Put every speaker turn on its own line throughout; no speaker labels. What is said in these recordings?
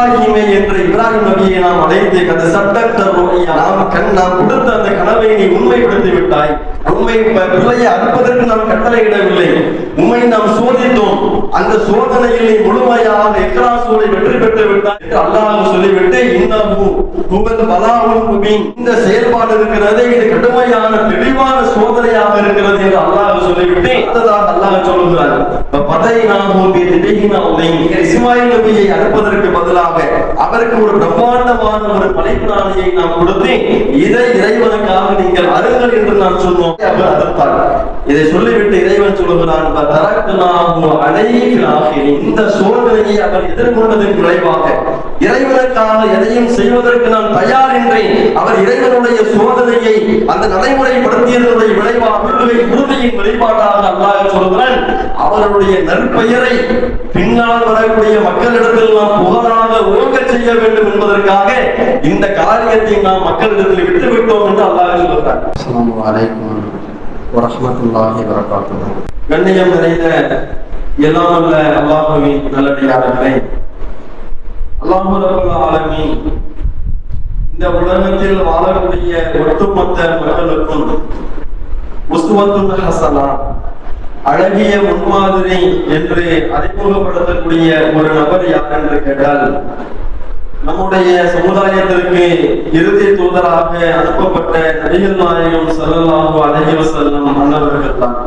இப்ராஹிமே என்ற இப்ராஹிம் நபியை நாம் அழைத்து அந்த சட்டத்த நாம் கண் நாம் கொடுத்த அந்த கனவை நீ உண்மைப்படுத்தி விட்டாய். உண்மை பிள்ளையை அறுப்பதற்கு நாம் கட்டளையிடவில்லை. உண்மை நாம் சோதித்தோம். அந்த சோதனையில் நீ முழுமையாக எக்ராசோலை வெற்றி பெற்று விட்டாய் என்று அல்லாஹ் சொல்லிவிட்டு இன்னமும் உங்கள் பலாவும் முபீன். இந்த செயல்பாடு இருக்கிறது இது கடுமையான தெளிவான சோதனையாக இருக்கிறது என்று அல்லாஹ் சொல்லிவிட்டு அடுத்ததாக அல்லாஹ் சொல்லுகிறார். பதை நாம் இஸ்மாயில் நபியை அனுப்பதற்கு பதிலாக அவருக்கு ஒரு பிரம்மாண்டமான ஒரு படைப்பிராணியை நாம் கொடுத்து இதை இறைவனுக்காக நீங்கள் அருங்கள் என்று நான் சொன்னோம். அவர் அறுத்தார் இதை சொல்லிவிட்டு இறைவன் சொல்லுகிறான் "பதரக்னாஹு அலைஹில் இந்த சோதனையை அவர் எதிர்கொண்டதன் விளைவாக இறைவனுக்காக எதையும் செய்வதற்கு நான் தயார் என்றேன். அவர் இறைவனுடைய சோதனையை அந்த நடைமுறைப்படுத்தியதனுடைய விளைவாக உறுதியின் வெளிப்பாட்டாக அல்லாஹ் சொல்கிறான் அவருடைய நற்பெயரை பின்னால் வரக்கூடிய மக்களிடத்தில் நாம் புகழாக ஓங்க செய்ய வேண்டும் என்பதற்காக இந்த காரியத்தை நாம் மக்களிடத்தில் விட்டுவிட்டோம் என்று அல்லாஹ் சொல்கிறார் கண்ணியம் நிறைந்த எல்லாம் அல்ல அல்லாஹுவின் நல்லடியார்களே அல்லாஹு இந்த உலகத்தில் வாழக்கூடிய ஒட்டுமொத்த மக்களுக்கும் உஸ்வத்துல் ஹசனா அழகிய முன்மாதிரி என்று அறிமுகப்படுத்தக்கூடிய ஒரு நபர் யார் என்று கேட்டால் நம்முடைய சமுதாயத்திற்கு இறுதி தூதராக அனுப்பப்பட்ட நபிகள் நாயகம் ஸல்லல்லாஹு அலைஹி செல்லும் மன்னவர்கள் தான்.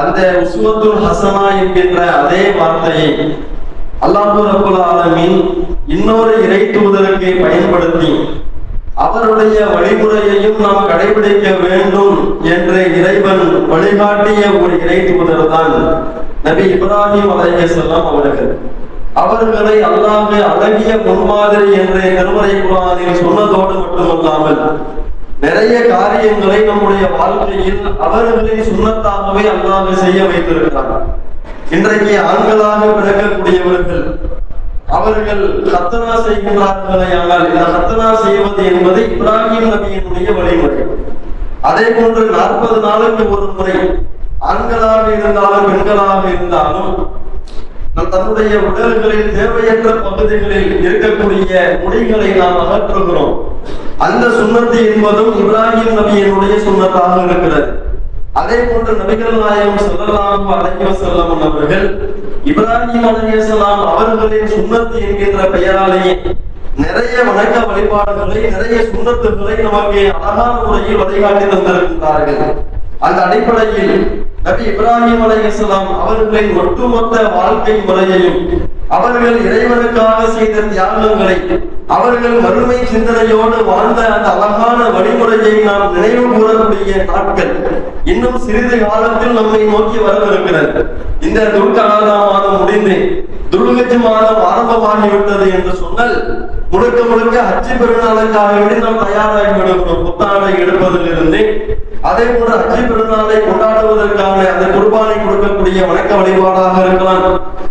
அந்த உஸ்மத்துல் ஹசனா என்கின்ற அதே வார்த்தையை அல்லாஹு ரப்புல் ஆலமின் இன்னொரு இறை தூதருக்கு பயன்படுத்தி அவருடைய வழிமுறையையும் நாம் கடைபிடிக்க வேண்டும் என்று இறைவன் வழிகாட்டிய ஒரு இறை தூதர் தான் நபி இப்ராஹிம் செல்லம் அவர்கள். அவர்களை அல்லாமே அழகிய முன்மாதிரி என்று திருமறை குரானில் சொன்னதோடு மட்டுமல்லாமல் நிறைய காரியங்களை நம்முடைய வாழ்க்கையில் அவர்களை சுண்ணத்தாகவே அல்லாஹ் செய்ய வைத்திருக்கிறார். இன்றைக்கு ஆண்களாக பிறக்கக்கூடியவர்கள் அவர்கள் ரத்தனா செய்கின்றார்களே ஆனால் இந்த ஹத்தனா செய்வது என்பது இப்ராஹிம் நபியினுடைய வழிமுறை. அதே போன்று நாற்பது நாளுக்கு ஒரு முறை ஆண்களாக இருந்தாலும் பெண்களாக இருந்தாலும் தன்னுடைய உடல்களில் தேவையற்ற பகுதிகளில் இருக்கக்கூடிய முடிகளை நாம் அகற்றுகிறோம். அந்த சுண்ணத்து என்பதும் இப்ராஹிம் நபியினுடைய சுண்ணத்தாக இருக்கிறது. அதே போன்று நபிகள் நாயகம் செல்லலாம் அலைஹி செல்லம் அவர்கள் இப்ராஹிம் அலைஹிஸ்ஸலாம் அவர்களின் சுண்ணத்து என்கின்ற பெயராலேயே நிறைய வணக்க வழிபாடுகளை நிறைய சுண்ணத்துகளை நமக்கு அழகான முறையில் வழிகாட்டி தந்திருக்கின்றார்கள். அந்த அடிப்படையில் நபி இப்ராஹிம் அலைஹிஸ்ஸலாம் அவர்களின் ஒட்டுமொத்த வாழ்க்கை முறையையும் அவர்கள் இறைவனுக்காக செய்த தியாகங்களை அவர்கள் மறுமை சிந்தனையோடு வாழ்ந்த அந்த அழகான வழிமுறையை நாம் நினைவு கூறக்கூடிய நாட்கள் இன்னும் சிறிது காலத்தில் நம்மை நோக்கி வரவிருக்கிறது. இந்த துர்காதா மாதம் முடிந்து துர்கஜி மாதம் ஆரம்பமாகிவிட்டது என்று சொன்னால் முழுக்க முழுக்க அச்சு பெருநாளுக்காக வேண்டி நாம் தயாராகி விடுகிறோம் புத்தாடை எடுப்பதிலிருந்து அதே போன்ற ஹஜ்ஜி பெருநாளை கொண்டாடுவதற்கான அந்த குர்பானை கொடுக்கக்கூடிய வணக்க வழிபாடாக இருக்கலாம்.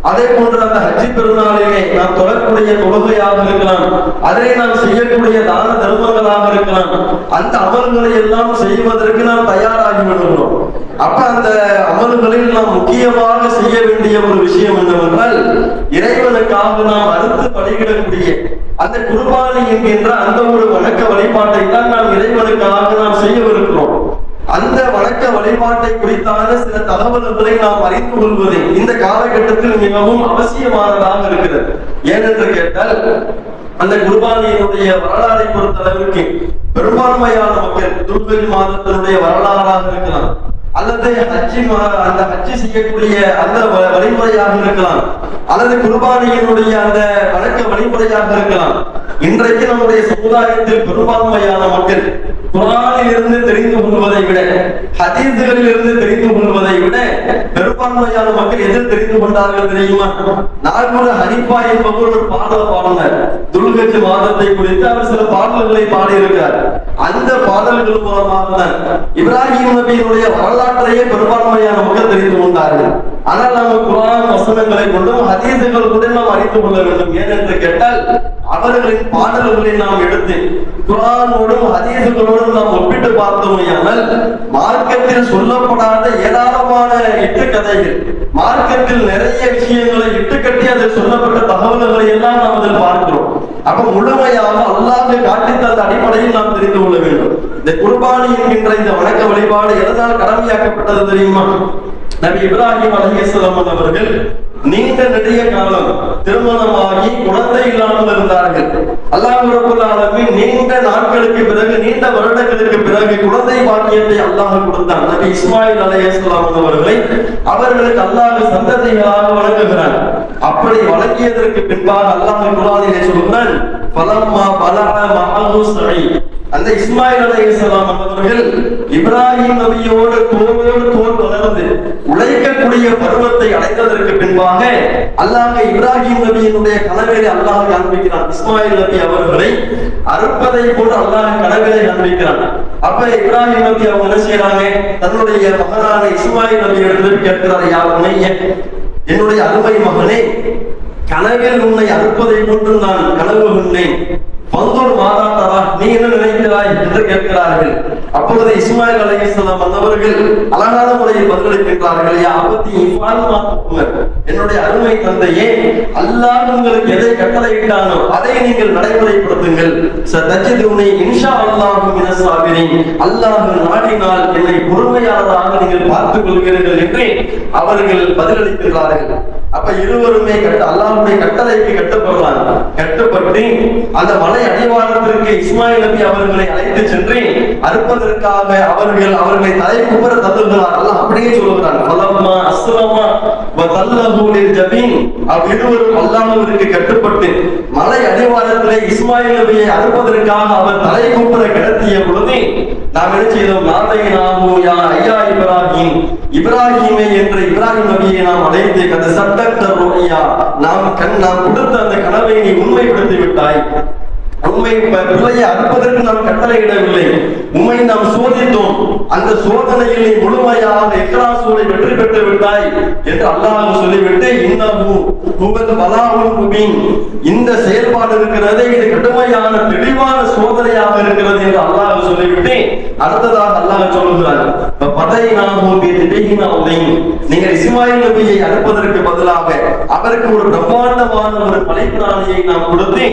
அதே போன்று அந்த ஹஜ்ஜி பெருநாளிலே நாம் தொழக்கூடிய தொழுகையாக இருக்கலாம். அதை நாம் செய்யக்கூடிய தான தர்மங்களாக இருக்கலாம். அந்த அமல்களை எல்லாம் செய்வதற்கு நாம் தயாராகி விடுகிறோம். அப்ப அந்த அமல்களில் நாம் முக்கியமாக செய்ய வேண்டிய ஒரு விஷயம் என்னவென்றால் இறைவனுக்காக நாம் அறுத்து பலியிடக்கூடிய அந்த குர்பானி என்கின்ற அந்த ஒரு வணக்க வழிபாட்டை தான் நாம் இறைவனுக்காக நாம் செய்யவிருக்கிறோம். அந்த வணக்க வழிபாட்டை குறித்தான சில தகவல்களை நாம் அறிந்து கொள்வது இந்த காலகட்டத்தில் மிகவும் அவசியமானதாக இருக்கிறது. ஏனென்று கேட்டால் அந்த குர்பானியினுடைய வரலாறை பொறுத்த அளவுக்கு பெரும்பான்மையான மக்கள் துர்கல் மாதத்தினுடைய வரலாறாக இருக்கலாம் அல்லது ஹஜ்ஜி மா- அந்த ஹஜ்ஜி செய்யக்கூடிய அந்த வ- வழிமுறையாக இருக்கலாம் அல்லது குர்பானியினுடைய அந்த வழக்க வழிமுறையாக இருக்கலாம். இன்றைக்கு நம்முடைய சமுதாயத்தில் பெரும்பான்மையான மக்கள் குரானில் இருந்து தெரிந்து கொள்வதை விட ஹதீஸ்களில் இருந்து தெரிந்து கொள்வதை விட பெரும்பான்மையான மக்கள் எதில் தெரிந்து கொண்டார்கள் தெரியுமா? நாகூர் ஹனிஃபா என்பவர் ஒரு பாடல் பாடினார். துல்கஜ் மாதத்தை குறித்து அவர் சில பாடல்களை பாடியிருக்கார் அந்த பாடல்கள் மூலமாக தான் இப்ராஹிம் நபியினுடைய வரலாற்றையே பெரும்பான்மையான மக்கள் தெரிந்து கொண்டார்கள். ஆனால் நம்ம குரான் வசனங்களை கொண்டும் ஹதீசுகள் கூட நாம் அறிந்து கொள்ள வேண்டும். ஏனென்று கேட்டால் அவர்களின் பாடல்களை நாம் எடுத்து குரானோடும் ஹதீசுகளோடும் நாம் ஒப்பிட்டு பார்த்தோமையானால் மார்க்கத்தில் சொல்லப்படாத ஏராளமான இட்டு கதைகள் மார்க்கத்தில் நிறைய விஷயங்களை இட்டுக்கட்டி அதில் சொல்லப்பட்ட தகவல்களை எல்லாம் நாம் அதில் பார்க்கிறோம். அப்ப முழுமையாக அல்லாஹ் காட்டி தந்த அடிப்படையில் நாம் தெரிந்து கொள்ள வேண்டும். இந்த குர்பானி என்கின்ற இந்த வணக்க வழிபாடு எதனால் கடமையாக்கப்பட்டது தெரியுமா? நபி இப்ராஹிம் அலஹிஸ்லாம் அவர்கள் நீண்ட நெடிய காலம் திருமணமாகி குழந்தை இல்லாமல் இருந்தார்கள். அல்லாஹ் நீண்ட நாட்களுக்கு பிறகு நீண்ட வருடங்களுக்கு பிறகு குழந்தை பாக்கியத்தை அல்லாஹ் கொடுத்தார் நபி இஸ்மாயில் அலைஹிஸ்ஸலாம் அவர்களை அவர்களுக்கு அல்லாஹ் சந்ததிகளாக வழங்குகிறார் அப்படி வழங்கியதற்கு பின்பாக அல்லாஹ் குர்ஆனிலே சொல்கிறான் பலம்மா பலஅ மகமு அந்த இஸ்மாயில் அலையாம் அவர்கள் இப்ராஹிம் நபியோடு தோளோடு தோல் வளர்ந்து உழைக்கக்கூடிய பருவத்தை அடைந்ததற்கு பின்பாக அல்லாஹ் இப்ராஹிம் நபியினுடைய கனவிலே அல்லாஹ் காண்பிக்கிறான். இஸ்மாயில் நபி அவர்களை அறுப்பதை போல அல்லாஹ் கனவிலே காண்பிக்கிறான். அப்ப இப்ராஹிம் நபி அவங்க என்ன செய்யறாங்க? தன்னுடைய மகனான இஸ்மாயில் நபி எடுத்து கேட்கிறார் யார் என்னுடைய அருமை மகனே கனவில் உன்னை அறுப்பதை போன்று நான் கனவு கொண்டேன். பந்தோடு மாதா நீ என்ன நினைக்கிறாய் என்று கேட்கிறார்கள். அப்பொழுது இஸ்மாயில் அலைஹிஸ்ஸலாம் வந்தவர்கள் அழகான முறையில் பதிலளிக்கின்றார்கள் யா அபத்தி என்னுடைய அருமை தந்தையே அல்லாஹ் உங்களுக்கு எதை கட்டளையிட்டானோ அதை நீங்கள் நடைமுறைப்படுத்துங்கள். சதஜிதுனி இன்ஷா அல்லாஹும் மினஸ் சாபிரின். அல்லாஹ் நாடினால் என்னை பொறுமையாளராக நீங்கள் பார்த்துக் கொள்கிறீர்கள் என்று அவர்கள் பதிலளிக்கிறார்கள். அப்ப இருவருமே கட்ட அல்லாஹுடைய கட்டளைக்கு கட்டப்படுறாங்க கட்டப்பட்டு அந்த மலை அடிவாரத்திற்கு இஸ்மாயில் நபி அவர்களை அழைத்து சென்று அறுப்பதற்காக அவர்கள் அவர்களை தலை குபர தள்ளுகிறார். அல்லாஹ் அப்படியே சொல்லுகிறார் அஸ்லமா ஜபீன் அவ் இருவரும் அல்லாஹ்விற்கு கட்டுப்பட்டு மலை அடிவாரத்திலே இஸ்மாயில் நபியை அறுப்பதற்காக அவர் தலை குபர கிடத்திய பொழுது நாம் என்ன செய்தோம்? நாதை நாமு யா ஐயா இப்ராஹிம். இப்ராஹிமே என்ற இப்ராஹிம் நபியை நாம் அழைத்து அந்த சட்டத்த நாம் கண் நாம் கொடுத்த அந்த கனவை நீ உண்மைப்படுத்தி விட்டாய் உண்மை பிள்ளையை அறுப்பதற்கு நாம் கட்டளையிடவில்லை உண்மை நாம் சோதித்தோம். அந்த சோதனையில் நீ முழுமையாக எக்ராசூரை வெற்றி பெற்று விட்டாய் என்று அல்லாஹ் சொல்லிவிட்டு இன்னமும் உங்கள் பலாவும் முபீன். இந்த செயல்பாடு இருக்கிறது இது கடுமையான தெளிவான சோதனையாக இருக்கிறது என்று அல்லாஹ் சொல்லிவிட்டு அடுத்ததாக அல்லாஹ் சொல்லுகிறார் நீங்கள் இஸ்மாயில் நபியை அனுப்பதற்கு பதிலாக அவருக்கு ஒரு பிரம்மாண்டமான ஒரு படைப்பிராணியை நாம் கொடுத்து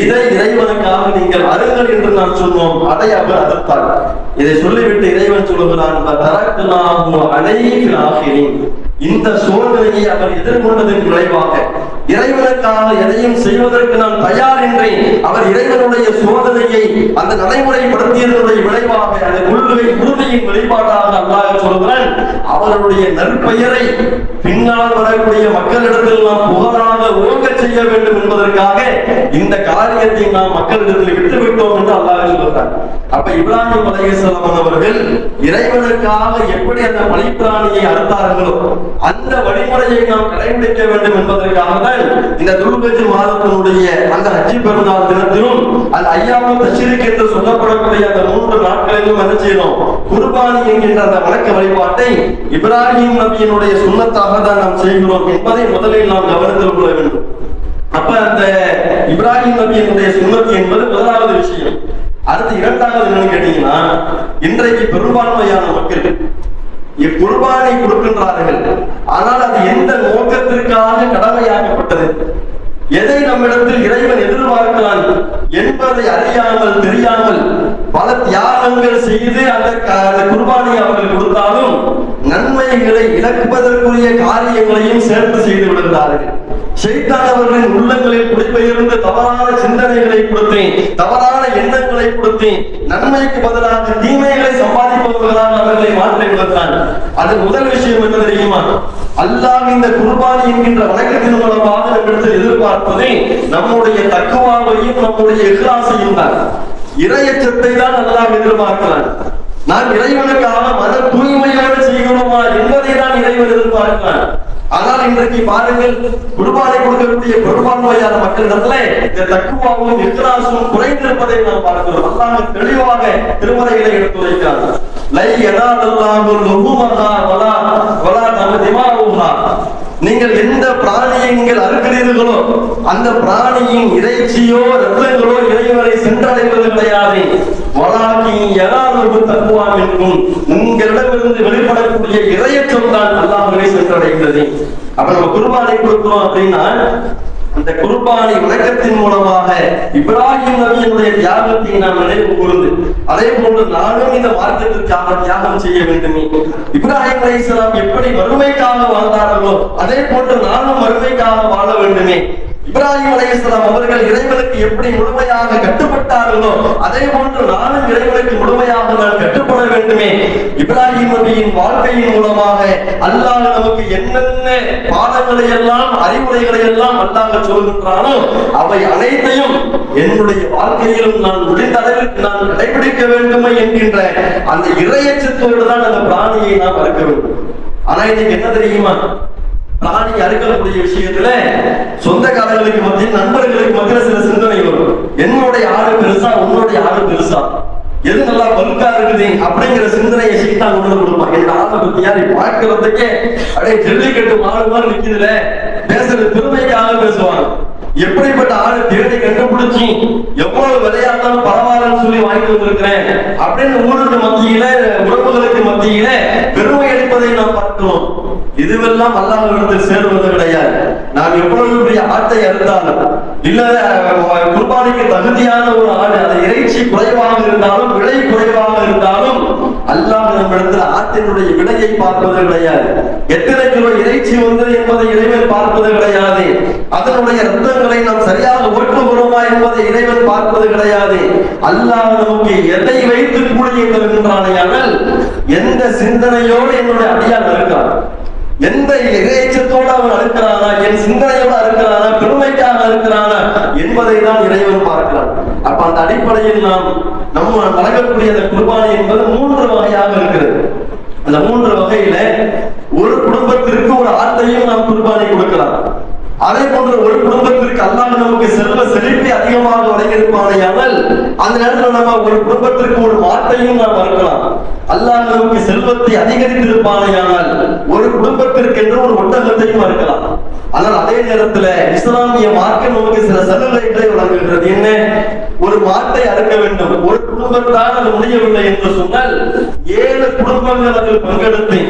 இதை இறைவனுக்காக நீங்கள் அருங்கள் என்று நான் சொன்னோம். அதை அவர் அறுத்தார். இதை சொல்லிவிட்டு இறைவன் சொல்லுகிறான் தரக்குனாஹு அலைஹில் ஆகிரின் இந்த சோதனையை அவர் எதிர்கொண்டதன் விளைவாக இறைவனுக்காக எதையும் செய்வதற்கு நான் தயார் என்றேன். அவர் இறைவனுடைய சோதனையை அந்த நடைமுறைப்படுத்தியதனுடைய விளைவாக அந்த கொள்கை உறுதியின் வெளிப்பாடாக அல்லாஹ் சொல்கிறான். அவருடைய நற்பெயரை பின்னால் வரக்கூடிய மக்களிடத்தில் நாம் புகழாக ஓங்க செய்ய வேண்டும் என்பதற்காக இந்த காரியத்தை நாம் மக்களிடத்தில் விட்டுவிட்டோம் என்று அல்லாஹ் சொல்கிறார் அப்ப இப்ராஹிம் அலையசலாம் அவர்கள் இறைவனுக்காக எப்படி அந்த பலிப்பிராணியை அறுத்தார்களோ அந்த வழிமுறையை நாம் கடைபிடிக்க வேண்டும் என்பதற்காக தான் இந்த துல்கஜ் மாதத்தினுடைய அந்த ஹஜ்ஜி பெருநாள் தினத்திலும் அந்த ஐயாம தஷிரிக் என்று சொல்லப்படக்கூடிய அந்த மூன்று நாட்களிலும் என்ன செய்யணும்? குர்பானி என்கின்ற அந்த வணக்க வழிபாட்டை இப்ராஹிம் நபியினுடைய சுண்ணத்தாக தான் நாம் செய்கிறோம் என்பதை முதலில் நாம் கவனத்தில் கொள்ள வேண்டும். அப்ப அந்த இப்ராஹிம் நபியினுடைய சுண்ணத்து என்பது முதலாவது விஷயம். அடுத்து இரண்டாவது என்னன்னு கேட்டீங்கன்னா இன்றைக்கு பெரும்பான்மையான மக்கள் இக்குர்பானை கொடுக்கின்றார்கள். ஆனால் அது எந்த நோக்கத்திற்காக கடமையாக்கப்பட்டது? எதை நம்மிடத்தில் இறைவன் எதிர்பார்க்கிறான் என்பதை அறியாமல் தெரியாமல் பல தியாகங்கள் செய்து அந்த அந்த குர்பானை அவர்கள் கொடுத்தாலும் நன்மைகளை இழக்குவதற்குரிய காரியங்களையும் சேர்த்து செய்து விடுகிறார்கள். ஷைத்தான் அவர்களின் உள்ளங்களில் குடிபெயர்ந்து தவறான சிந்தனைகளை கொடுத்தேன் தவறான எண்ணங்களை கொடுத்தேன். நன்மைக்கு பதிலாக தீமைகளை சம்பாதிப்பவர்களாக அவர்களை மாற்றி விடுகிறான் அது முதல் விஷயம் என்ன தெரியுமா? அல்லாஹ் இந்த குர்பானி என்கின்ற வணக்கத்தின் மூலமாக நம்மிடத்தில் எதிர்பார்ப்பதே நம்முடைய தக்குவாவையும் நம்முடைய இஹ்லாசையும் தான். இறையச்சத்தை தான் அல்லாஹ் எதிர்பார்க்கிறான். நான் இறைவனுக்காக மன தூய்மையோடு செய்கிறோமா என்பதை தான் இறைவன் எதிர்பார்க்கிறான். ஆனால் இன்றைக்கு பாருங்கள் குர்பானை கொடுக்கக்கூடிய பெரும்பான்மையான மக்களிடத்துல இந்த தக்குவாவும் இக்ராசும் குறைந்திருப்பதை நாம் பார்க்கிறோம். அல்லாஹ் தெளிவாக திருமறைகளை எடுத்துரைக்கிறார் லை யனாலல்லாஹு லுஹுமஹா வலா வலா தம திமாவுஹா நீங்கள் எந்த பிராணியை நீங்கள் அறுக்கிறீர்களோ அந்த பிராணியின் இறைச்சியோ ரத்தங்களோ இறைவரை சென்றடைவது கிடையாது வளாகி யராதொரு தக்குவா என்றும் உங்களிடமிருந்து வெளிப்படக்கூடிய இறையற்றம் தான் அல்லாமலே சென்றடைகிறது அப்ப நம்ம குருபானை கொடுக்கிறோம் அப்படின்னா அந்த குருபானை விளக்கத்தின் மூலமாக இப்ராஹிம் நபியினுடைய தியாகத்தை நாம் நினைவு கூர்ந்து அதே போன்று நானும் இந்த மார்க்கத்திற்காக தியாகம் செய்ய வேண்டுமே. இப்ராஹிம் அலை எப்படி அதே போன்று நானும் வறுமைக்காக வாழ வேண்டுமே. இப்ராஹிம் அலைஹிஸ்ஸலாம் அவர்கள் இறைவனுக்கு எப்படி முழுமையாக கட்டுப்பட்டார்களோ அதே போன்று நானும் இறைவனுக்கு முழுமையாக நான் கட்டுப்பட வேண்டுமே. இப்ராஹிம் நபியின் வாழ்க்கையின் மூலமாக அல்லாஹ் நமக்கு என்னென்ன பாடங்களை எல்லாம் அறிவுரைகளை எல்லாம் அல்லாஹ் சொல்கின்றானோ அவை அனைத்தையும் என்னுடைய வாழ்க்கையிலும் நான் முடிந்த அளவிற்கு நான் கடைபிடிக்க வேண்டுமே என்கின்ற அந்த இறையச்சத்தோடு தான் அந்த பிராணியை நாம் அறுக்க வேண்டும். ஆனா இன்னைக்கு என்ன தெரியுமா? பிராணி அறுக்கக்கூடிய விஷயத்துல சொந்தக்காரர்களுக்கு மத்தியில் நண்பர்களுக்கு மத்தியில் சில சிந்தனை வரும். என்னுடைய ஆடு பெருசா உன்னுடைய ஆடு பெருசா? எது நல்லா பல்கா இருக்குது அப்படிங்கிற சிந்தனையை சீட்டா கொண்டு கொடுப்பான் என் ஆளை பத்தியா? நீ பார்க்கறதுக்கே அப்படியே ஜல்லிக்கட்டு மாடு மாதிரி நிக்குதுல. பேசுறது பெருமைக்காக பேசுவாங்க. எப்படிப்பட்ட ஆளு தேடி கண்டுபிடிச்சி எவ்வளவு விளையாட்டாலும் பரவாயில்லன்னு சொல்லி வாங்கிட்டு வந்திருக்கிறேன் அப்படின்னு ஊருக்கு மத்தியில உறவுகளுக்கு மத்தியில பெருமை அளிப்பதை நாம் பார்க்கிறோம். இதுவெல்லாம் அல்லாஹ்விடத்தில் சேருவது கிடையாது. நாம் எவ்வளவு பெரிய ஆட்டை அறுத்தாலும் இல்ல குர்பானிக்கு தகுதியான ஒரு ஆடு அந்த இறைச்சி குறைவாக இருந்தாலும் விலை குறைவாக இருந்தாலும் அல்லாஹ் நம்மிடத்தில் ஆட்டினுடைய விலையை பார்ப்பது கிடையாது. எத்தனை கிலோ இறைச்சி வந்தது என்பதை இறைவன் பார்ப்பது கிடையாது. அதனுடைய ரத்தங்களை நாம் சரியாக ஓட்டுகிறோமா என்பதை இறைவன் பார்ப்பது கிடையாது. அல்லாஹ் நமக்கு எதை வைத்து கூலியை தருகின்றானையானால் எந்த சிந்தனையோடு என்னுடைய அடியான் இருக்கான்? எந்த இறைச்சத்தோடு அவன் அறுக்கிறானா என் சிந்தனையோடு அறுக்கிறானா பெருமைக்காக அறுக்கிறானா என்பதை தான் இறைவன் பார்க்கிறான். அப்ப அந்த அடிப்படையில் நாம் நம்ம வழங்கக்கூடிய அந்த குர்பானை என்பது மூன்று வகையாக இருக்கிறது. அந்த மூன்று வகையில ஒரு குடும்பத்திற்கு ஒரு ஆட்டையும் நாம் குர்பானை கொடுக்கலாம். அதே போன்ற ஒரு குடும்பத்திற்கு அல்லாஹ் நமக்கு செல்வ செழிப்பை அதிகமாக வழங்கியிருப்பானையானால் அந்த நேரத்தில் நம்ம ஒரு குடும்பத்திற்கு ஒரு மாட்டையும் நாம் அறுக்கலாம். அல்லாஹ் நமக்கு செல்வத்தை அதிகரித்திருப்பானையானால் புத்தகத்தையும் மறுக்கலாம். ஒட்டகத்தையும் ஆனால் அதே நேரத்துல இஸ்லாமிய மார்க்கம் நமக்கு சில சலுகைகளை வழங்குகின்றது. என்ன? ஒரு மாட்டை அறுக்க வேண்டும். ஒரு குடும்பத்தால் அது முடியவில்லை என்று சொன்னால் ஏழு குடும்பங்கள் அதில் பங்கெடுத்து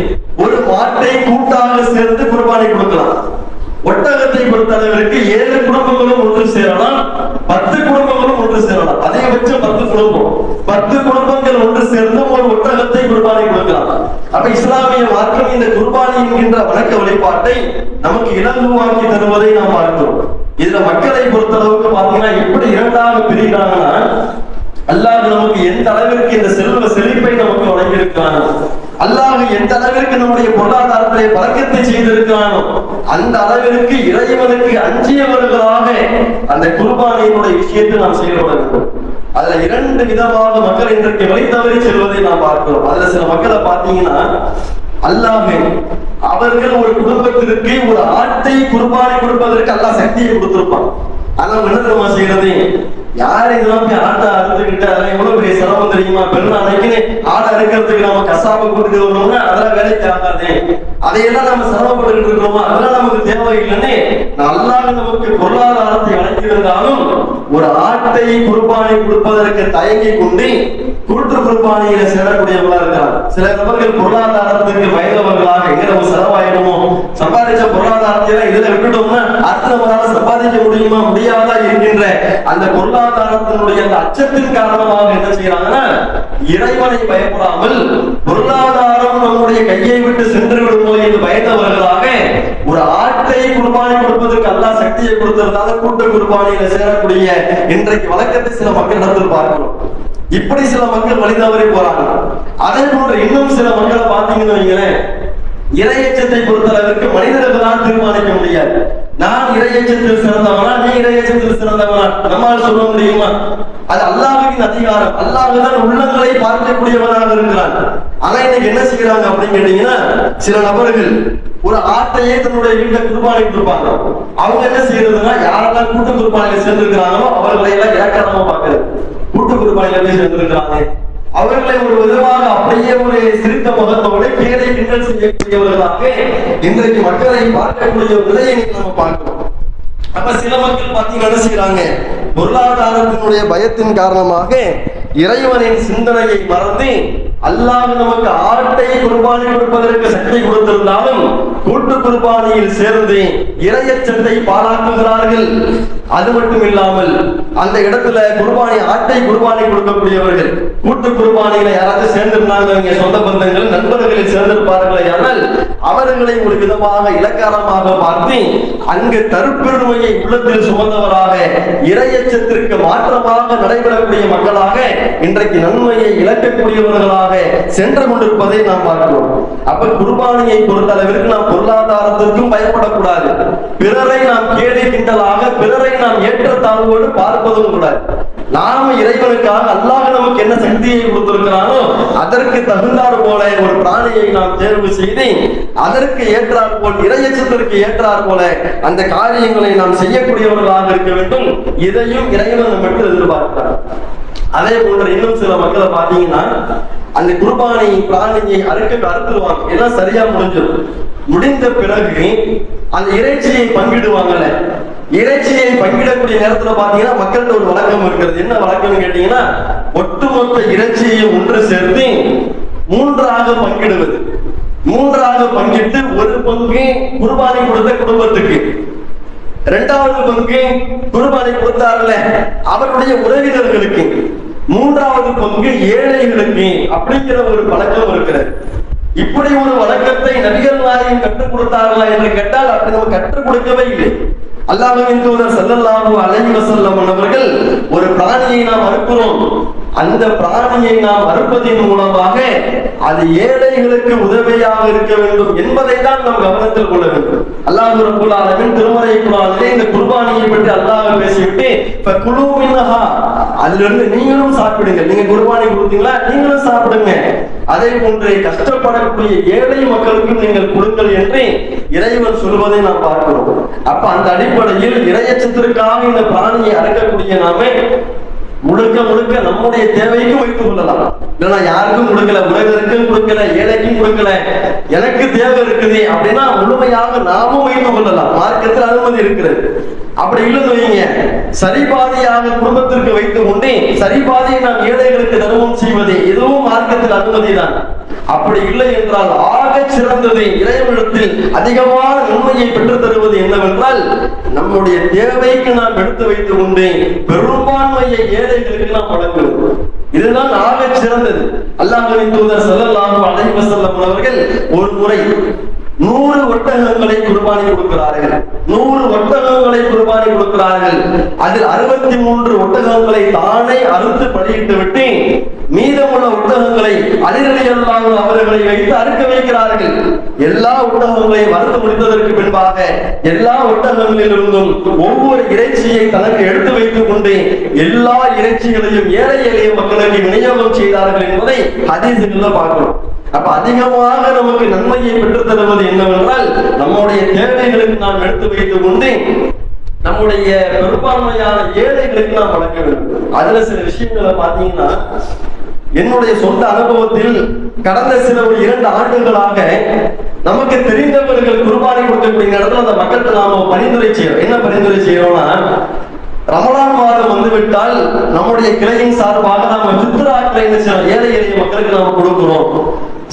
ஒரு மாட்டை கூட்டாக சேர்ந்து குர்பானை கொடுக்கலாம். ஒட்டகத்தை பொறுத்த அளவிற்கு ஏழு குடும்பங்களும் ஒன்று சேரலாம் பத்து குடும்பங்களும் ஒன்று சேரலாம். அதிகபட்சம் பத்து குடும்பம். பத்து குடும்பங்கள் ஒன்று சேர்ந்து ஒரு ஒட்டகத்தை குர்பானை கொடுக்கலாம். அப்ப இஸ்லாமிய மார்க்கம் இந்த குர்பானி என்கின்ற வணக்க வழிபாட்டை நமக்கு இலகுவாக்கி தருவதை நாம் பார்க்கிறோம் இதுல மக்களை பொறுத்த அளவுக்கு பாத்தீங்கன்னா எப்படி இரண்டாக பிரிகிறாங்கன்னா அல்லாஹ் நமக்கு எந்த அளவிற்கு இந்த செல்வ செழிப்பை நமக்கு வழங்கியிருக்கானோ அல்லாஹ் எந்த அளவிற்கு நம்முடைய பொருளாதாரத்திலே பழக்கத்தை செய்திருக்கானோ அந்த அளவிற்கு இறைவனுக்கு அஞ்சியவர்களாக அந்த குர்பானியினுடைய விஷயத்தை நாம் செயல்பட வேண்டும் அதுல இரண்டு விதமாக மக்கள் இன்றைக்கு வழி தவறி செல்வதை நாம் பார்க்கிறோம். அதுல சில மக்களை பார்த்தீங்கன்னா அல்லாமே அவர்கள் ஒரு குடும்பத்திற்கு ஒரு ஆட்டை குர்பானி கொடுப்பதற்கு அல்லாஹ் சக்தியை கொடுத்திருப்பான். அதான் என்ன தெரியுமா செய்யறது? யார் இதெல்லாம் ஆட்டை அறுத்துக்கிட்டு அதெல்லாம் எவ்வளவு பெரிய சிரமம் தெரியுமா? பெண் அன்னைக்கு ஆடை அறுக்கிறதுக்கு நம்ம கசாப்பை கொடுக்க வரணும்னா அதெல்லாம் வேலைக்கு ஆகாது. அதையெல்லாம் நம்ம சிரமப்பட்டுக்கிட்டு இருக்கிறோமா அதெல்லாம் நமக்கு தேவையில்லைன்னு நல்லா நமக்கு பொருளாதாரத்தை அழைத்திருந்தாலும் ஒரு ஆட்டை குர்பானை கொடுப்பதற்கு தயங்கி கொண்டு கூற்று குர்பானியில சேரக்கூடியவங்களா இருக்கிறார் சில நபர்கள் பொருளாதாரத்துக்கு வயதவர்களாக எங்க நம்ம செலவாயிடுமோ? சம்பாதிச்ச பொருளாதாரத்தை எல்லாம் இதுல விட்டுட்டோம்னா அடுத்த நம்மளால சம்பாதிக்க முடியுமா முடியாதா இருக்கின்ற அந்த பொருளாதாரத்தினுடைய அந்த அச்சத்தின் காரணமாக என்ன செய்யறாங்கன்னா இறைவனை பயப்படாமல் பொருளாதாரம் நம்முடைய கையை விட்டு சென்று விடுமோ என்று பயந்தவர்களாக ஒரு ஆட்டை குர்பானை கொடுப்பதற்கு அல்லாஹ் சக்தியை கொடுத்திருந்தால கூட்ட குர்பானியில சேரக்கூடிய இன்றைக்கு வழக்கத்தை சில மக்களிடத்தில் பார்க்கிறோம் இப்படி சில மக்கள் வழி போறாங்க. அதே போன்று இன்னும் சில மக்களை பார்த்தீங்கன்னு வைங்களேன். இரையச்சத்தை பொறுத்தளவிற்கு மனிதர்களால் தீர்மானிக்க முடியாது. நான் இரையச்சத்தில் சிறந்தவனா நீ இரையச்சத்தில் சிறந்தவனா? நம்மால் சொல்ல முடியுமா? அது அல்லாஹ்வின் அதிகாரம். அல்லாஹ் தான் உள்ளங்களை பார்க்கக்கூடியவனாக இருக்கிறான். ஆனா இன்னைக்கு என்ன செய்யறாங்க அப்படின்னு கேட்டீங்கன்னா சில நபர்கள் ஒரு ஆட்டையே தன்னுடைய வீட்டுல குர்பானி கொடுப்பாங்க அவங்க என்ன செய்யறதுன்னா யாரெல்லாம் கூட்டு குர்பானில சேர்ந்திருக்கிறாங்களோ அவர்களை எல்லாம் இலக்கணமா பாக்குறது கூட்டு குர்பானில போய் சேர்ந்திருக்கிறாங்க? அவர்களை ஒரு விதமாக அப்படியே ஒரு சிரித்த முகத்தோடு கீழே கிண்டல் செய்யக்கூடியவர்களாக இன்றைக்கு மக்களை பார்க்கக்கூடிய ஒரு நிலையை நம்ம பார்க்கிறோம். அப்ப சில மக்கள் பாத்தீங்கன்னா என்ன செய்யறாங்க
பொருளாதாரத்தினுடைய பயத்தின் காரணமாக இறைவனின் சிந்தனையை மறந்து அல்லாஹ் நமக்கு ஆட்டை குர்பானி கொடுப்பதற்கு சக்தி கொடுத்திருந்தாலும் கூட்டு குர்பானியில் சேர்ந்து இறையச்சத்தை பாராட்டுகிறார்கள். அது மட்டும் இல்லாமல் அந்த இடத்துல குர்பானி ஆட்டை குர்பானி கொடுக்கக்கூடியவர்கள் கூட்டு குர்பானியில யாராவது சேர்ந்திருந்தாங்க சொந்த பந்தங்கள் நண்பர்களில் சேர்ந்திருப்பார்களே ஆனால் அவர்களை ஒரு விதமாக இலக்காரமாக பார்த்து அங்கு தருப்பெருமையை உள்ளத்தில் சுமந்தவராக இரையச்சத்திற்கு மாற்றமாக நடைபெறக்கூடிய மக்களாக இன்றைக்கு நன்மையை இழக்கக்கூடியவர்களாக சென்று கொண்டிருப்பதை நாம் பார்க்கிறோம். அப்ப குர்பானியை பொறுத்த அளவிற்கு நாம் பொருளாதாரத்திற்கும் பயப்படக்கூடாது. பிறரை நாம் கேலி கிண்டலாக பிறரை நாம் ஏற்றத்தாழ்வோடு பார்ப்பதும் கூடாது நாம இறைவனுக்காக அல்லாஹ் நமக்கு என்ன சக்தியை கொடுத்திருக்கிறானோ அதற்கு தகுந்தாறு போல ஒரு பிராணியை நாம் தேர்வு செய்து அதற்கு ஏற்றார் போல் இறையச்சத்திற்கு ஏற்றார் போல அந்த காரியங்களை நாம் செய்யக்கூடியவர்களாக இருக்க வேண்டும். இதையும் இறைவன் மட்டும் எதிர்பார்க்கிறார் அதே போன்ற இன்னும் சில மக்களை பாத்தீங்கன்னா அந்த குருபானை பிராணியை அறுக்க அறுத்துருவாங்க. எல்லாம் சரியா முடிஞ்சிடும். முடிந்த பிறகு அந்த இறைச்சியை பங்கிடுவாங்கல்ல. இறைச்சியை பங்கிடக்கூடிய நேரத்துல பாத்தீங்கன்னா மக்கள்கிட்ட ஒரு வழக்கம் இருக்கிறது. என்ன வழக்கம்னு கேட்டீங்கன்னா ஒட்டுமொத்த இறைச்சியை ஒன்று சேர்த்து மூன்றாக பங்கிடுவது. மூன்றாக பங்கிட்டு ஒரு பங்கு குருபானை கொடுத்த குடும்பத்துக்கு. இரண்டாவது பங்கு குருபானை கொடுத்தார்ல அவருடைய உறவினர்களுக்கு. மூன்றாவது பங்கு ஏழைகளுக்கு அப்படிங்கிற ஒரு பழக்கம் இருக்கிறது. இப்படி ஒரு வழக்கத்தை நபிகள் நாயகம் கற்றுக் கொடுத்தார்களா என்று கேட்டால் அப்படி நம்ம கற்றுக் கொடுக்கவே இல்லை. அல்லாஹ்வின் தூதர் ஸல்லல்லாஹு அலைஹி வஸல்லம் அவர்கள் ஒரு பிராணியை நாம் அறுக்கிறோம். அந்த பிராணியை நாம் அறுப்பதின் மூலமாக அது ஏழைகளுக்கு உதவியாக இருக்க வேண்டும் என்பதை தான் நாம் கவனத்தில் கொள்ள வேண்டும். அல்லாஹ் ரபுல் ஆலமின் திருமறை குர்ஆனிலே இந்த குர்பானியை பற்றி அல்லாஹ் பேசிவிட்டு ஃபகுலு மின்ஹா அதிலிருந்து நீங்களும் சாப்பிடுங்க நீங்க குருபானை கொடுத்தீங்களா? நீங்களும் சாப்பிடுங்க. அதே போன்றே கஷ்டப்படக்கூடிய ஏழை மக்களுக்கும் நீங்கள் கொடுங்கள் என்று இறைவன் சொல்வதை நாம் பார்க்கிறோம். அப்ப அந்த அடிப்படையில் இறையச்சத்திற்காக இந்த பிராணியை அறுக்கக்கூடிய நாமே முழுக்க முழுக்க நம்முடைய தேவைக்கும் வைத்துக் கொள்ளலாம். இல்லைன்னா யாருக்கும் கொடுக்கல உலகருக்கும் கொடுக்கல ஏழைக்கும் கொடுக்கல எனக்கு தேவை இருக்குது அப்படின்னா முழுமையாக நாமும் வைத்துக் கொள்ளலாம். மார்க்கத்தில் அனுமதி இருக்கிறது. அப்படி இல்லைன்னு வைங்க. சரிபாதியாக குடும்பத்திற்கு வைத்துக் கொண்டு சரிபாதியை நாம் ஏழைகளுக்கு தர்மம் செய்வது. இதுவும் மார்க்க அனுமதி அனுமதிதான் அப்படி இல்லை என்றால் ஆக சிறந்தது இறைவனிடத்தில் அதிகமான நன்மையை பெற்றுத் தருவது என்னவென்றால் நம்முடைய தேவைக்கு நாம் எடுத்து வைத்துக் கொண்டு பெரும்பான்மையை ஏழைகளுக்கு நாம் வழங்குவோம். இதுதான் ஆக சிறந்தது. அல்லாஹின் தூதர் ஸல்லல்லாஹு அலைஹி செல்ல அவர்கள் ஒரு முறை நூறு ஒட்டகங்களை குர்பானி கொடுக்கிறார்கள். நூறு ஒட்டகங்களை குர்பானி கொடுக்கிறார்கள். அதில் அறுபத்தி மூன்று ஒட்டகங்களை தானே அறுத்து பலியிட்டு விட்டு மீதமுள்ள ஒட்டகங்களை அதிரடியெல்லாம் அவர்களை வைத்து அறுக்க வைக்கிறார்கள். எல்லா ஒட்டகங்களையும் வறுத்து முடித்ததற்கு பின்பாக எல்லா ஒட்டகங்களிலிருந்தும் ஒவ்வொரு இறைச்சியை தனக்கு எடுத்து வைத்துக் கொண்டு எல்லா இறைச்சிகளையும் ஏழை எளிய மக்களுக்கு விநியோகம் செய்தார்கள் என்பதை ஹதீசுகள்ல பார்க்கிறோம். அப்ப அதிகமாக நமக்கு நன்மையை பெற்றுத் தருவது என்னவென்றால் நம்முடைய தேவைகளுக்கு நாம் எடுத்து வைத்துக் கொண்டு நம்முடைய பெரும்பான்மையான ஏழைகளுக்கு நாம் வழங்க வேண்டும். அதுல சில விஷயங்களை பாத்தீங்கன்னா என்னுடைய சொந்த அனுபவத்தில் கடந்த சில ஒரு இரண்டு ஆண்டுகளாக நமக்கு தெரிந்தவர்கள் குருபானி கொடுக்கக்கூடிய இடத்துல அந்த மக்களுக்கு நாம பரிந்துரை செய்யறோம். என்ன பரிந்துரை செய்யறோம்னா ரமலான் மாதம் வந்துவிட்டால் நம்முடைய கிளையின் சார்பாக நாம பித்ராக்களை என்ன ஏழை எளிய மக்களுக்கு நாம கொடுக்கிறோம்.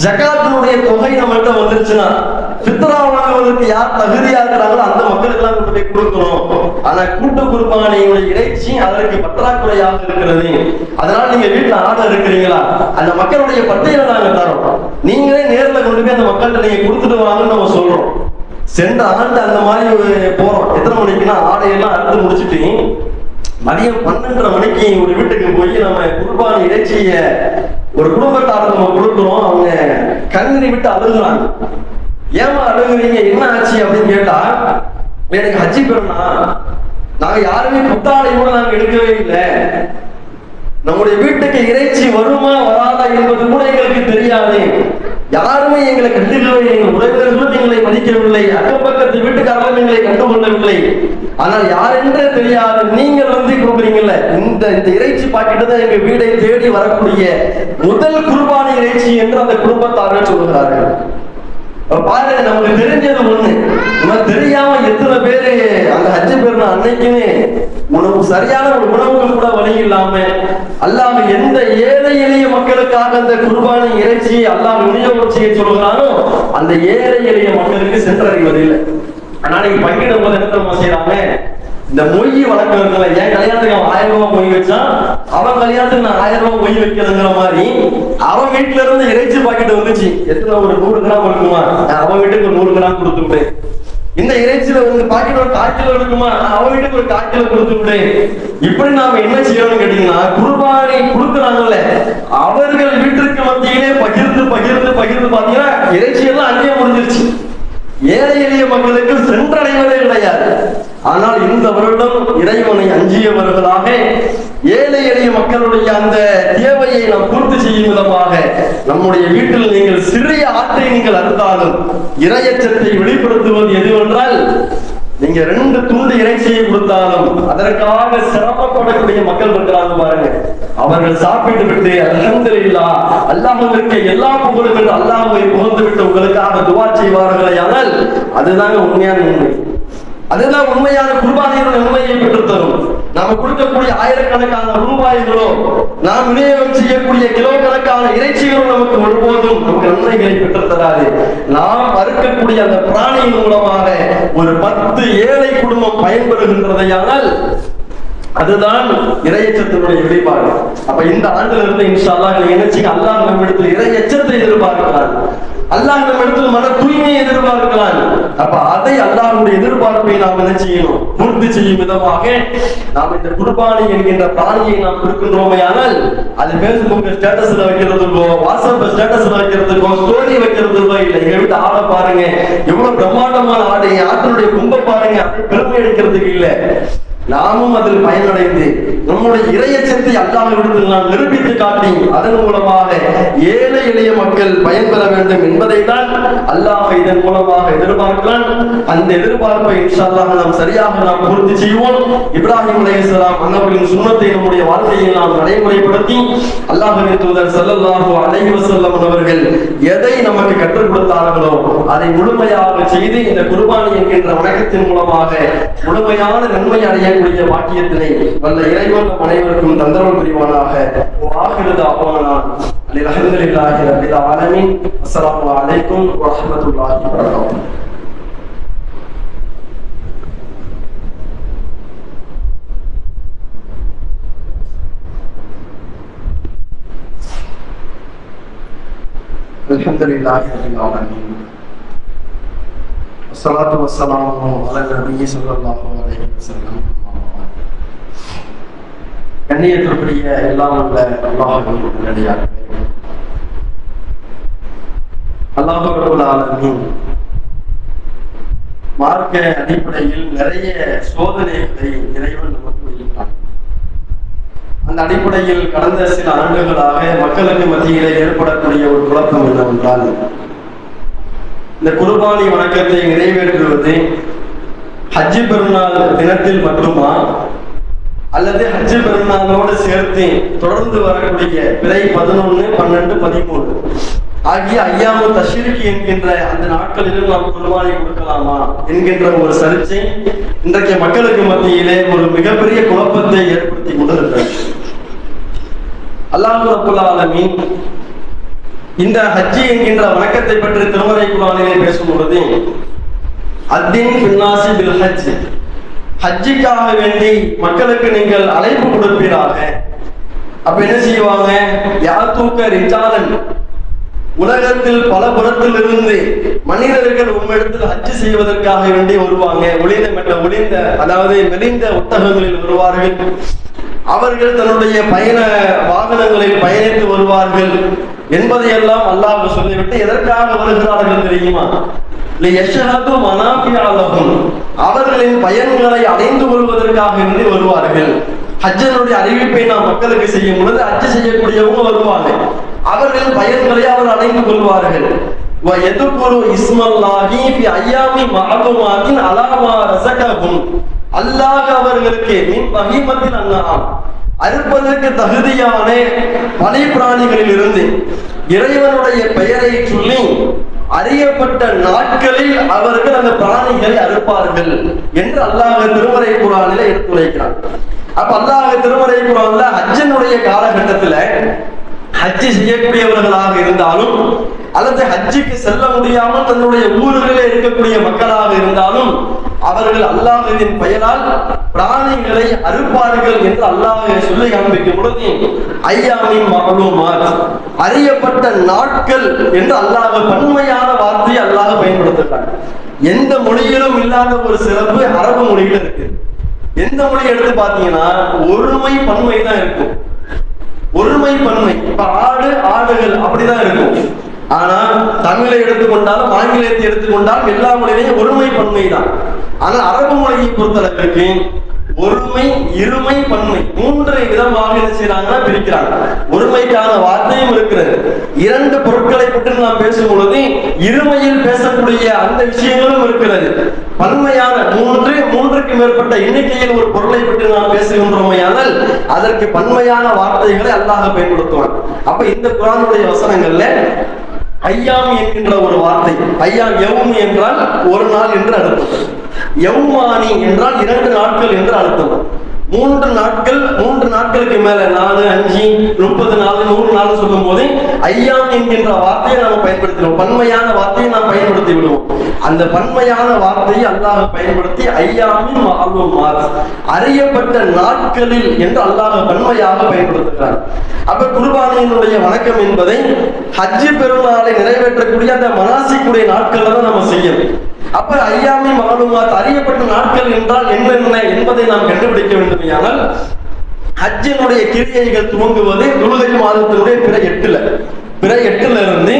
ஜகாத்தினுடைய தொகை நம்மகிட்ட வந்துருச்சுன்னா பித்ரா வாங்குவதற்கு யார் தகுதியா இருக்கிறாங்களோ அந்த மக்களுக்கு எல்லாம் கொண்டு போய் கொடுக்கணும். ஆனா கூட்டு குர்பானியுடைய இறைச்சி அதற்கு பற்றாக்குறையாக இருக்கிறது. அதனால நீங்க வீட்டுல ஆடை இருக்கிறீங்களா? அந்த மக்களுடைய பட்டியலை நாங்க தரோம். நீங்களே நேர்ல கொண்டு போய் அந்த மக்கள்கிட்ட நீங்க கொடுத்துட்டு வாங்கன்னு நம்ம சொல்றோம். சென்ற ஆண்டு அந்த மாதிரி போறோம். எத்தனை மணிக்குன்னா ஆடையெல்லாம் அறுத்து முடிச்சுட்டு மதியம் பன்னெண்டரை மணிக்கு ஒரு வீட்டுக்கு போய் நம்ம குர்பானி இறைச்சிய ஒரு குடும்பத்தாருக்கு நம்ம கொடுக்குறோம். அவங்க கண்ணீரை விட்டு அழுகுறாங்க. ஏமா அழுகுறீங்க? என்ன ஆச்சு அப்படின்னு கேட்டா எனக்கு ஹஜ்ஜி பெறனா நாங்க யாருமே புத்தாடை கூட நாங்க எடுக்கவே இல்லை. நம்முடைய வீட்டுக்கு இறைச்சி வருமா வராதா என்பது கூட எங்களுக்கு தெரியாது. யாருமே எங்களை கண்டிக்கவில்லை எங்கள் உறவினர்களும் எங்களை மதிக்கவில்லை. அக்கம் பக்கத்து வீட்டுக்காரர்களும் எங்களை கண்டுகொள்ளவில்லை. ஆனால் யார் என்றே தெரியாது நீங்கள் வந்து கொடுக்குறீங்கல்ல இந்த இந்த இறைச்சி பாக்கெட்டு தான் எங்க வீடை தேடி வரக்கூடிய முதல் குர்பானி இறைச்சி என்று அந்த குடும்பத்தார்கள் சொல்கிறார்கள் பாருங்க நமக்கு தெரிஞ்சது ஒண்ணு. நம்ம தெரியாம எத்தனை பேரு அந்த ஹஜ்ஜு பேர் அன்னைக்குமே உணவு சரியான ஒரு உணவுகள் கூட வழி இல்லாம அல்லாம எந்த ஏழை எளிய மக்களுக்காக அந்த குர்பானி இறைச்சி அல்லாஹ் விநியோகம் செய்ய சொல்கிறானோ அந்த ஏழை எளிய மக்களுக்கு சென்றடைவதில்லை. நீங்க பங்கிடும் போது என்ன தெரியுமா செய்யறாங்க இந்த மொய் வழக்கம் இருக்குல்ல என் கல்யாணத்துக்கு அவன் ஆயிரம் ரூபாய் மொய் வச்சான் அவன் கல்யாணத்துக்கு நான் ஆயிரம் ரூபாய் மொய் வைக்கிறதுங்கிற மாதிரி அவன் வீட்டுல இருந்து இறைச்சி பாக்கெட் வந்துச்சு. எத்தனை ஒரு நூறு கிராம் இருக்குமா? நான் அவன் வீட்டுக்கு ஒரு நூறு கிராம் கொடுத்து விட்டேன். இந்த இறைச்சியில வந்து பாக்கெட் ஒரு கால் கிலோ இருக்குமா? நான் அவன் வீட்டுக்கு ஒரு கால் கிலோ கொடுத்து விட்டேன். இப்படி நாம என்ன செய்யணும்னு கேட்டீங்கன்னா குருபானை கொடுக்குறாங்கல்ல அவர்கள் வீட்டிற்கு மத்தியிலே பகிர்ந்து பகிர்ந்து பகிர்ந்து பாத்தீங்கன்னா இறைச்சி எல்லாம் அங்கேயே முடிஞ்சிருச்சு ஏழை எளிய மக்களுக்கு சென்றடைவதே கிடையாது. ஆனால் இந்த வருடம் இறைவனை அஞ்சியவர்களாக ஏழை எளிய மக்களுடைய அந்த தேவையை நாம் பூர்த்தி செய்யும் விதமாக நம்முடைய வீட்டில் நீங்கள் சிறிய ஆட்டை நீங்கள் அறுத்தாலும் இரையச்சத்தை வெளிப்படுத்துவது எதுவென்றால் நீங்க ரெண்டு துண்டு இறைச்சியை கொடுத்தாலும் அதற்காக சிரமப்படக்கூடிய மக்கள் இருக்கிறாங்க பாருங்க. அவர்கள் சாப்பிட்டு விட்டு அல்ஹம்துலில்லா அல்லாஹ்விற்கு எல்லா புகழும் என்று புகழ்ந்து விட்டு உங்களுக்காக துவா செய்வார்களே ஆனால் அதுதாங்க உண்மையான உண்மை. அதுதான் உண்மையான குர்பானியுடைய உண்மையை பெற்று நாம கொடுக்கக்கூடிய ஆயிரக்கணக்கான ரூபாய்களோ நாம் விநியோகம் செய்யக்கூடிய கிலோ கணக்கான இறைச்சிகளும் நமக்கு ஒருபோதும் நமக்கு நன்மைகளை பெற்றுத் தராது நாம் அறுக்கக்கூடிய அந்த பிராணியின் மூலமாக ஒரு பத்து ஏழை குடும்பம் பயன்பெறுகின்றதையானால் அதுதான் இறையச்சத்தினுடைய வெளிப்பாடு. அப்ப இந்த ஆண்டுல இருந்து இன்ஷா அல்லாஹ் நீங்க நினைச்சீங்க அல்லாஹ் நம்ம இடத்துல இறையச்சத்தை அல்லாஹ் நம்மிடத்தில் மன தூய்மையை எதிர்பார்க்கிறான். அப்ப அதை அல்லாஹ்வுடைய எதிர்பார்ப்பை நாம் என்ன செய்யணும்? பூர்த்தி செய்யும் விதமாக நாம் இந்த குர்பானி என்கின்ற பிராணியை நாம் கொடுக்கின்றோமே ஆனால் அது பேஸ்புக் ஸ்டேட்டஸ்ல வைக்கிறதுக்கோ வாட்ஸ்அப் ஸ்டேட்டஸ்ல வைக்கிறதுக்கோ ஸ்டோரி வைக்கிறதுக்கோ இல்லை. எங்க வீட்டு ஆடை பாருங்க. எவ்வளவு பிரம்மாண்டமான ஆடை ஆற்றலுடைய கும்ப பாருங்க. பெருமை எடுக்கிறதுக்கு இல்லை. நாமும் அதில் பயனடைந்து நம்முடைய இறையச்சத்தை அல்லாஹ்விடத்தில் நாம் நிரூபித்து காட்டி அதன் மூலமாக ஏழை எளிய மக்கள் பயன்பெற வேண்டும் என்பதை தான் அல்லாஹ் இதன் மூலமாக எதிர்பார்க்கிறான். அந்த எதிர்பார்ப்பை இன்ஷால்லாக நாம் சரியாக நாம் பூர்த்தி செய்வோம். இப்ராஹிம் அலையாம் அன்னவர்களின் சுண்ணத்தை நம்முடைய வாழ்க்கையை நாம் நடைமுறைப்படுத்தி அல்லாஹின் தூதர் ஸல்லல்லாஹு அலைஹி வஸல்லம் அவர்கள் எதை நமக்கு கற்றுக் கொடுத்தார்களோ அதை முழுமையாக செய்து இந்த குர்பானி என்கின்ற வணக்கத்தின் மூலமாக முழுமையான நன்மை அடையக்கூடிய வாக்கியத்தினை வல்ல இறைவன் நம் அனைவருக்கும் தந்தரவு புரிவானாக வாகிருத அப்பானா அல்ஹம்துலில்லாஹி ரப்பில் ஆலமீன் அஸ்ஸலாமு அலைக்கும் வரஹ்மத்துல்லாஹி வபரகாத்துஹு
الحمد لله رب العالمين والصلاة والسلام على النبي صلى الله عليه وسلم
கண்ணியத்திற்குரிய எல்லாம் உள்ள அல்லாஹ்வின் நல்லடியார்களே மார்க்க அடிப்படையில் நிறைய சோதனைகளை இறைவன் நமக்கு வைக்கிறான் அந்த அடிப்படையில் கடந்த சில ஆண்டுகளாக மக்களுக்கு மத்தியிலே ஏற்படக்கூடிய ஒரு குழப்பம் என்னவென்றால் இந்த குர்பானி வணக்கத்தை நிறைவேற்றுவது ஹஜ்ஜி பெருநாள் தினத்தில் மட்டுமா? அல்லது ஹஜ்ஜி பெருநாளோடு சேர்த்து தொடர்ந்து வரக்கூடிய பிறை பதினொன்னு பன்னெண்டு பதிமூணு ஆகிய ஐயாமு தஷ்ரிகி என்கின்ற அந்த நாட்களிலும் நாம் குர்பானி கொடுக்கலாமா என்கின்ற ஒரு சர்ச்சை இன்றைக்கு மக்களுக்கு மத்தியிலே ஒரு மிகப்பெரிய குழப்பத்தை ஏற்படுத்தி கொண்டிருக்கிறது. அல்லாஹு அப்புல்லாலமி இந்த ஹஜ்ஜி என்கின்ற வணக்கத்தை பற்றி திருமறை குரானிலே பேசும் பொழுது அத்தின் பின்னாசி பில் ஹஜ் ஹஜ்ஜிக்காக வேண்டி மக்களுக்கு நீங்கள் அழைப்பு கொடுப்பீராக. அப்ப என்ன செய்வாங்க? யாத்தூக்க ரிஜாலன். உலகத்தில் பல புறத்தில் இருந்து மனிதர்கள் உம்மிடத்தில் ஹஜ்ஜு செய்வதற்காக வேண்டி வருவாங்க. ஒளிந்த மெட்ட ஒளிந்த அதாவது மெலிந்த ஒட்டகங்களில் வருவார்கள். அவர்கள் தன்னுடைய பயண வாகனங்களில் பயணித்து வருவார்கள். என்பதையெல்லாம் அல்லாஹ் சொல்லிவிட்டு எதற்காக வருகிறார்கள் தெரியுமா? அவர்களின் பயன்களை அடைந்து கொள்வதற்காக இருந்து வருவார்கள். ஹஜ்ஜனுடைய அறிவிப்பை நாம் மக்களுக்கு செய்யும் பொழுது ஹஜ்ஜு செய்யக்கூடியவங்க வருவாங்க அவர்களின் பயன்களை அவர் அடைந்து கொள்வார்கள். எதுக்குரு இஸ்மல்லாஹி பி ஐயாமி மஅதுமாத்தின் அலாமா ரசகஹும் அல்லாஹ் அவர்களுக்கு மின் பகிமத்தின் அண்ணா அறுப்பதற்கு தகுதியான பனை பிராணிகளில் இருந்து இறைவனுடைய பெயரை சொல்லி அறியப்பட்ட நாட்களில் அவர்கள் அந்த பிராணிகளை அறுப்பார்கள் என்று அல்லாஹ் திருமறை குரானில எடுத்துரைக்கிறான். அப்ப அல்லாஹ் திருமறை குரான்ல அஜனுடைய காலகட்டத்துல ஹஜ்ஜி செய்யக்கூடியவர்களாக இருந்தாலும் அல்லது ஹஜ்ஜுக்கு செல்ல முடியாமல் தன்னுடைய ஊர்களிலே இருக்கக்கூடிய மக்களாக இருந்தாலும் அவர்கள் அல்லாஹின் பெயரால் பிராணிகளை அறுப்பார்கள் என்று அல்லாஹ் சொல்லி காண்பிக்கும் பொழுது ஐயாமின் மகளுமார் அறியப்பட்ட நாட்கள் என்று அல்லாஹ் பன்மையான வார்த்தையை அல்லாஹ் பயன்படுத்துகிறார் எந்த மொழியிலும் இல்லாத ஒரு சிறப்பு அரபு மொழியில இருக்கு. எந்த மொழி எடுத்து பாத்தீங்கன்னா ஒருமை பன்மை தான் இருக்கும். ஒருமை பன்மை. இப்ப ஆடு ஆடுகள் அப்படிதான் இருக்கும். ஆனா தமிழை எடுத்துக்கொண்டாலும் ஆங்கிலத்தை எடுத்துக்கொண்டாலும் எல்லா மொழியிலையும் ஒருமை பன்மை தான் ஆனா அரபு மொழியை பொறுத்தளவிற்கு ஒருமை இருமை பன்மை மூன்று விதமாக என்ன செய்யறாங்கன்னா பிரிக்கிறாங்க. ஒருமைக்கான வார்த்தையும் இருக்கிறது. இரண்டு பொருட்களை பற்றி நாம் பேசும் பொழுது இருமையில் பேசக்கூடிய அந்த விஷயங்களும் இருக்கிறது. பன்மையான மூன்று மூன்றுக்கு மேற்பட்ட எண்ணிக்கையில் ஒரு பொருளை பற்றி நாம் பேசுகின்றோமையானால் அதற்கு பன்மையான வார்த்தைகளை அல்லாஹ் பயன்படுத்துவான். அப்ப இந்த குரானுடைய வசனங்கள்ல ஐயாம் என்கின்ற ஒரு வார்த்தை ஐயாம் எவும் என்றால் ஒரு நாள் என்று அர்த்தம். எவ்மானி என்றால் இரண்டு நாட்கள் என்று அர்த்தம். மூன்று நாட்கள் மூன்று நாட்களுக்கு மேல நாலு அஞ்சு முப்பது நாலு நூறு நாள் சொல்லும் போது ஐயாம் என்கின்ற வார்த்தையை நாம் பயன்படுத்தினோம். பன்மையான வார்த்தையை நாம் பயன்படுத்தி விடுவோம். அந்த பன்மையான வார்த்தையை அல்லாஹ் பயன்படுத்தி ஐயாமின் மாறும் அறியப்பட்ட நாட்களில் என்று அல்லாஹ் பன்மையாக பயன்படுத்துகிறார். அப்ப குர்பானியினுடைய வணக்கம் என்பதை ஹஜ்ஜி பெருநாளை நிறைவேற்றக்கூடிய அந்த மனாசிக்குடைய நாட்கள் தான் நம்ம செய்யணும். அப்ப ஐயாமை மாலுமாத் அறியப்பட்ட நாட்கள் என்றால் என்னென்ன என்பதை நாம் கண்டுபிடிக்க வேண்டுமையானால் ஹஜ்ஜினுடைய கிரியைகள் துவங்குவது துலுகஜ் மாதத்தினுடைய பிற எட்டுல. பிற எட்டுல இருந்து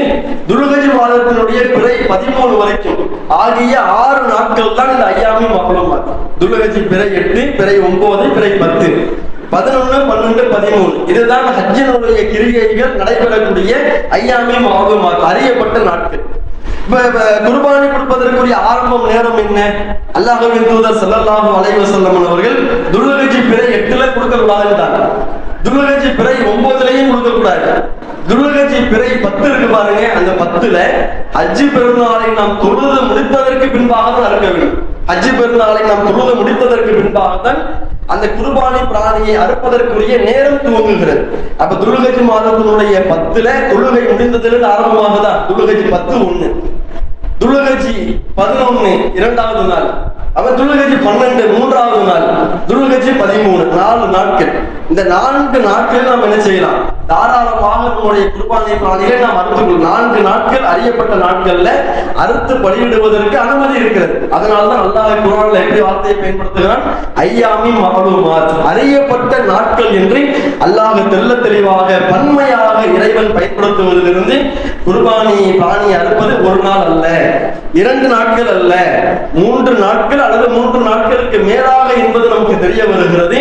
துலுகஜ் மாதத்தினுடைய பிறை பதிமூணு வரைக்கும். ஆகிய ஆறு நாட்கள் தான் இந்த ஐயாமை மாலுமாத் துலுகஜி பிறை எட்டு பிறை ஒன்பது பிறை பத்து. பதினொன்னு பன்னெண்டு பதிமூணு. இதுதான் ஹஜ்ஜினுடைய கிரியைகள் நடைபெறக்கூடிய ஐயாமை மாலுமாத் அறியப்பட்ட நாட்கள். குர்பானி கொடுப்பதற்குரிய ஆரம்பம் நேரம் என்ன? அல்லாஹ்வின் தூதர் செல்லல்லாஹு அலைவ வஸல்லம் அவர்கள் துல்ஹஜ் பிறை எட்டுல கொடுக்க கூடாதுன்றாங்க துல்ஹஜ் பிறை ஒன்பதுலயும் கொடுக்க கூடாது துல்ஹஜ் பிறை பத்து இருக்கு பாருங்க. அந்த பத்துல அஜி பெருநாளை நாம் தொழுது முடித்ததற்கு பின்பாக தான் அறுக்க வேண்டும். ஹஜ்ஜி பெருநாளை நாம் தொழுது முடித்ததற்கு பின்பாக தான் அந்த குர்பானி பிராணியை அறுப்பதற்குரிய நேரம் துவங்குகிறது. அப்ப துருகஜி மாதத்தினுடைய பத்துல தொழுகை ஆரம்பமாக தான் துருகஜி பத்து ஒண்ணு. துலுகஜி பதினொன்னு இரண்டாவது நாள். அவன் துலுகஜி பன்னெண்டு மூன்றாவது நாள். துலுகஜி பதிமூணு நாலு நாட்கள். இந்த நான்கு நாட்கள் நாம் என்ன செய்யலாம்? தாராளமாக உங்களுடைய குர்பானை பிராணிகளை நாம் அறுத்துக்கொள்ளும் நான்கு நாட்கள் அறியப்பட்ட நாட்கள்ல அறுத்து பலியிடுவதற்கு அனுமதி இருக்கிறது. அதனால்தான் அல்லாஹ் குரான்ல எப்படி வார்த்தையை பயன்படுத்துகிறான்? ஐயாமி மகளுமாத் அறியப்பட்ட நாட்கள் என்று அல்லாஹ் தெல்ல தெளிவாக பன்மையாக இறைவன் பயன்படுத்துவதிலிருந்து குர்பானி பிராணி அறுப்பது ஒரு நாள் அல்ல. இரண்டு நாட்கள் அல்ல. மூன்று நாட்கள் அல்லது மூன்று நாட்களுக்கு மேலாக என்பது நமக்கு தெரிய வருகிறது.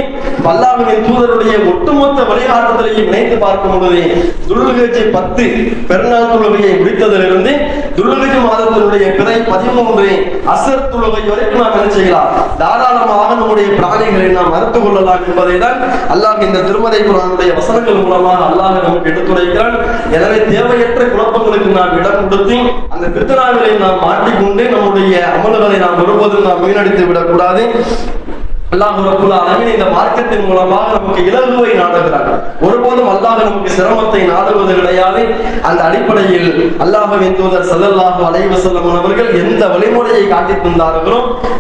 அல்லாஹ்வின் தூதருடைய ஒட்டுமொத்த வழிகாட்டுதலையும் இணைத்து பார்க்கும் பொழுது துல்லுகஜி பத்து பெருநாள் தொழுகையை முடித்ததிலிருந்து துல்லுகஜி மாதத்தினுடைய பிறை பதிமூன்று அசர் தொழுகை வரைக்கும் நாம் என்ன செய்யலாம்? தாராளமாக நம்முடைய பிராணிகளை நாம் மறுத்துக் கொள்ளலாம் என்பதை தான் அல்லாஹ் இந்த திருமலை குரானுடைய வசனங்கள் மூலமாக அல்லாஹ் நமக்கு எடுத்துரைக்கிறான். எனவே தேவையற்ற குழப்பங்களுக்கு நாம் இடம் கொடுத்து அந்த பித்தனாவிலை நாம் மாட்டிக்கொண்டு நம்முடைய அமல்களை நாம் ஒருபோதும் நாம் வீணடித்து விடக்கூடாது. அல்லாஹ் ரப்புல் ஆலமீன் இந்த மார்க்கத்தின் மூலமாக நமக்கு இலகுவை நாடுகிறார் ஒரு ஒருபோதும் அல்லாஹ் நமக்கு சிரமத்தை நாடுவது கிடையாது. அந்த அடிப்படையில் அல்லாஹ்வின் தூதர் ஸல்லல்லாஹு அலைவசல்லம் அவர்கள் எந்த வழிமுறையை காட்டி தந்தார்களோ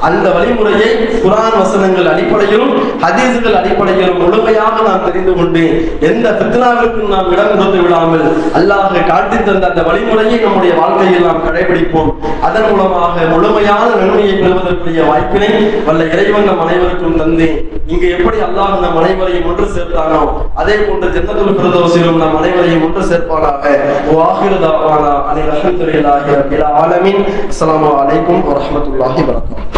அந்த வழிமுறையை குரான் வசனங்கள் அடிப்படையிலும் ஹதீசுகள் அடிப்படையிலும் முழுமையாக நாம் தெரிந்து கொண்டு எந்த பித்னாவிற்கும் நாம் இடம் கொடுத்து விடாமல் அல்லாஹ் காட்டி தந்த அந்த வழிமுறையை நம்முடைய வாழ்க்கையில் நாம் கடைபிடிப்போம். அதன் மூலமாக முழுமையான நன்மையை பெறுவதற்குரிய வாய்ப்பினை வல்ல இறைவன் நம் அனைவருக்கும் தந்து இங்கு எப்படி அல்லாஹ் நம் அனைவரையும் ஒன்று சேர்த்தானோ அதே போன்று ஜன்னத்துல் பிரதோசிலும் நம் அனைவரையும் ஒன்று சேர்ப்பானாக வாஹிரு தாவானா அனில் அல்ஹம்துலில்லாஹி ரப்பில் ஆலமீன் அஸ்ஸலாமு அலைக்கும் வரஹ்மத்துல்லாஹி வபரகாத்துஹு